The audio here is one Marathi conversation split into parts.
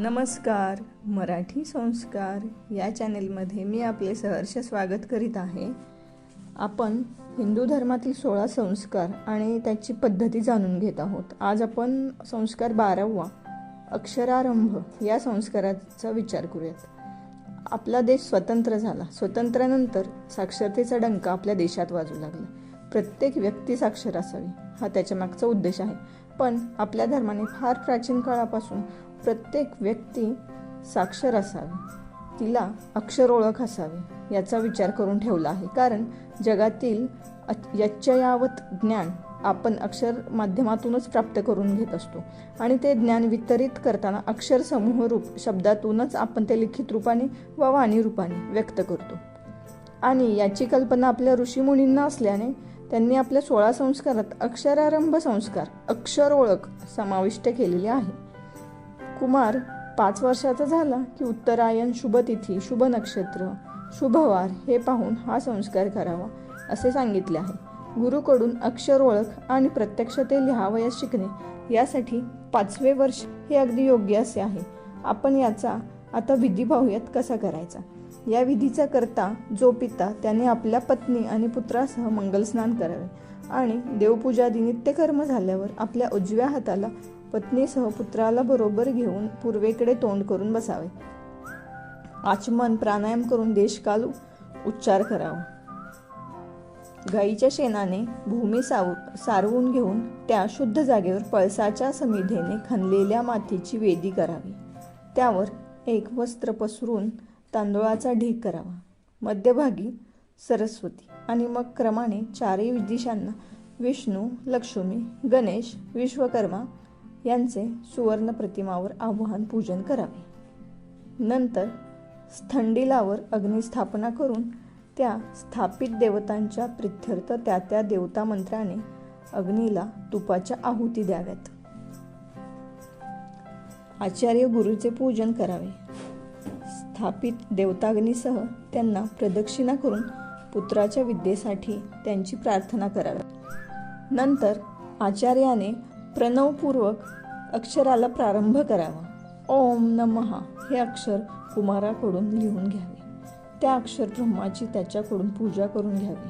नमस्कार मराठी संस्कार या चॅनेलमध्ये मी आपले सहर्ष स्वागत करीत आहे. आपण हिंदू धर्मातील सोळा संस्कार आणि त्याची पद्धती जाणून घेत आहोत. आज आपण संस्कार बारावा अक्षरारंभ या संस्काराचा विचार करूयात. आपला देश स्वतंत्र झाला. स्वतंत्र्यानंतर साक्षरतेचा डंका आपल्या देशात वाजू लागला. प्रत्येक व्यक्ती साक्षर असावी हा त्याच्या मागचा उद्देश आहे. पण आपल्या धर्माने फार प्राचीन काळापासून प्रत्येक व्यक्ती साक्षर असावी. तिला अक्षर ओळख असावी याचा विचार करून ठेवला आहे. कारण जगातील यच्चयावत ज्ञान आपण अक्षर माध्यमातूनच प्राप्त करून घेत असतो. आणि ते ज्ञान वितरित करताना अक्षर समूह रूप शब्दातूनच आपण ते लिखित रूपाने व वाणी रूपाने व्यक्त करतो. आणि याची कल्पना आपल्या ऋषीमुनींना असल्याने त्यांनी आपल्या सोळा संस्कारात अक्षरारंभ संस्कार अक्षर ओळख समाविष्ट केलेली आहे. कुमार पाच वर्षाचा झाला की उत्तरायण शुभतिथी शुभ नक्षत्र शुभवार हे पाहून हा संस्कार करावा असे सांगितले आहे. गुरुकडून अक्षर ओळख आणि प्रत्यक्ष ते लिहावयास शिकणे यासाठी पाचवे वर्ष हे अगदी योग्य असे आहे. आपण याचा आता विधी पाहूयात कसा करायचा. या विधीचा करता जो पिता त्याने आपल्या पत्नी आणि पुत्रासह मंगलस्नान करावे आणि देवपूजादी नित्यकर्म झाल्यावर आपल्या उजव्या हाताला पत्नीसह पुत्राला बरोबर घेऊन पूर्वेकडे तोंड करून बसावे. आचमन प्राणायाम करून देशकाल उच्चार करावा. गाईच्या शेणाने भूमी साव सारवून घेऊन त्या शुद्ध जागेवर पळसाच्या समिधेने खणलेल्या मातीची वेदी करावी. त्यावर एक वस्त्र पसरून तांदुळाचा ढीक करावा. मध्यभागी सरस्वती आणि मग क्रमाने चारही दिशांना विष्णू लक्ष्मी गणेश विश्वकर्मा यांचे सुवर्ण प्रतिमावर आवाहन पूजन करावे. नंतर स्थंडिलावर अग्निस्थापना करून त्या स्थापित देवतांच्या प्रित्यर्थ त्या त्या देवता मंत्राने अग्नीला तुपाच्या आहुती द्याव्यात. आचार्य गुरुचे पूजन करावे. स्थापित देवताग्नीसह त्यांना प्रदक्षिणा करून पुत्राच्या विद्येसाठी त्यांची प्रार्थना करावी. नंतर आचार्याने प्रणवपूर्वक अक्षराला प्रारंभ करावा. ओम नमहा हे अक्षर कुमाराकडून लिहून घ्यावे. त्या अक्षर ब्रह्माची त्याच्याकडून पूजा करून घ्यावी.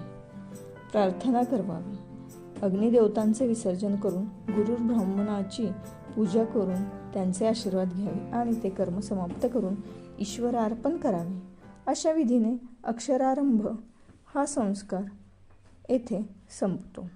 प्रार्थना करवावी. अग्निदेवतांचे विसर्जन करून गुरु ब्राह्मणाची पूजा करून त्यांचे आशीर्वाद घ्यावे आणि ते कर्म समाप्त करून ईश्वरार्पण करावे. अशा विधीने अक्षरारंभ हा संस्कार येथे संपतो.